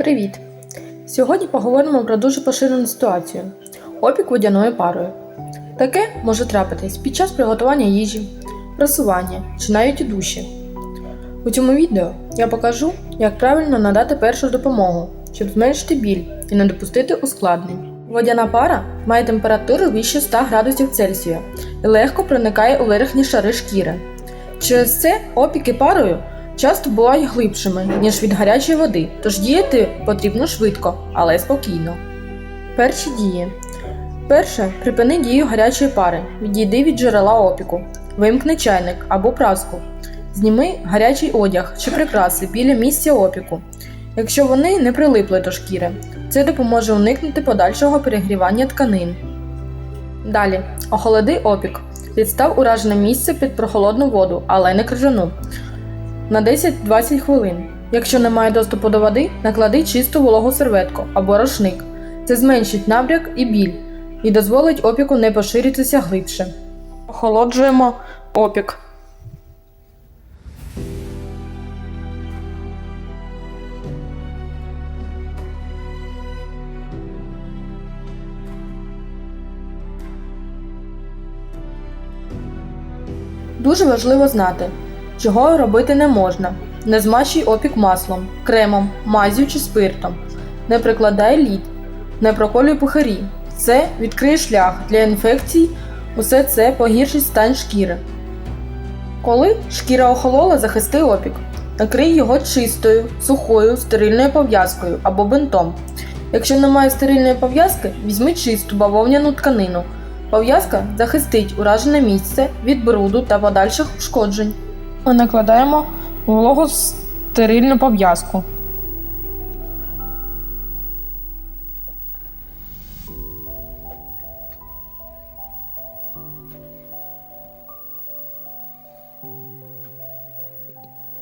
Привіт! Сьогодні поговоримо про дуже поширену ситуацію опік водяною парою. Таке може трапитись під час приготування їжі, просування чи навіть у душі. У цьому відео я покажу, як правильно надати першу допомогу, щоб зменшити біль і не допустити ускладнень. Водяна пара має температуру вище 100 градусів Цельсія і легко проникає у верхні шари шкіри. Через це опіки парою часто бувають глибшими, ніж від гарячої води, тож діяти потрібно швидко, але спокійно. Перші дії. Перше, припини дію гарячої пари. Відійди від джерела опіку. Вимкни чайник або праску. Зніми гарячий одяг чи прикраси біля місця опіку, якщо вони не прилипли до шкіри. Це допоможе уникнути подальшого перегрівання тканин. Далі охолоди опік. Підстав уражене місце під прохолодну воду, але не крижану на 10-20 хвилин. Якщо немає доступу до води, наклади чисту вологу серветку або рушник. Це зменшить набряк і біль і дозволить опіку не поширитися глибше. Охолоджуємо опік. Дуже важливо знати, чого робити не можна. Не змащуй опік маслом, кремом, мазю чи спиртом. Не прикладай лід, не проколюй пухарі. Це відкриє шлях для інфекцій, усе це погіршить стан шкіри. Коли шкіра охолола, захисти опік. Накрий його чистою, сухою, стерильною пов'язкою або бинтом. Якщо немає стерильної пов'язки, візьми чисту бавовняну тканину. Пов'язка захистить уражене місце від бруду та подальших ушкоджень. Ми накладаємо вологу стерильну пов'язку.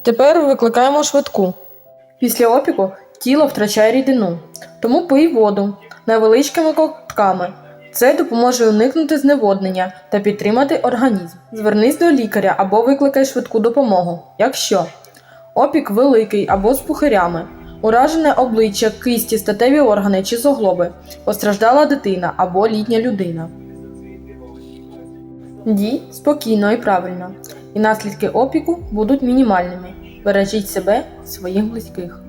Тепер викликаємо швидку. Після опіку тіло втрачає рідину, тому пий воду невеличкими ковтками. Це допоможе уникнути зневоднення та підтримати організм. Звернись до лікаря або викликай швидку допомогу. Якщо опік великий або з пухирями, уражене обличчя, кисті, статеві органи чи суглоби, постраждала дитина або літня людина. Дій спокійно і правильно, і наслідки опіку будуть мінімальними. Бережіть себе своїх близьких.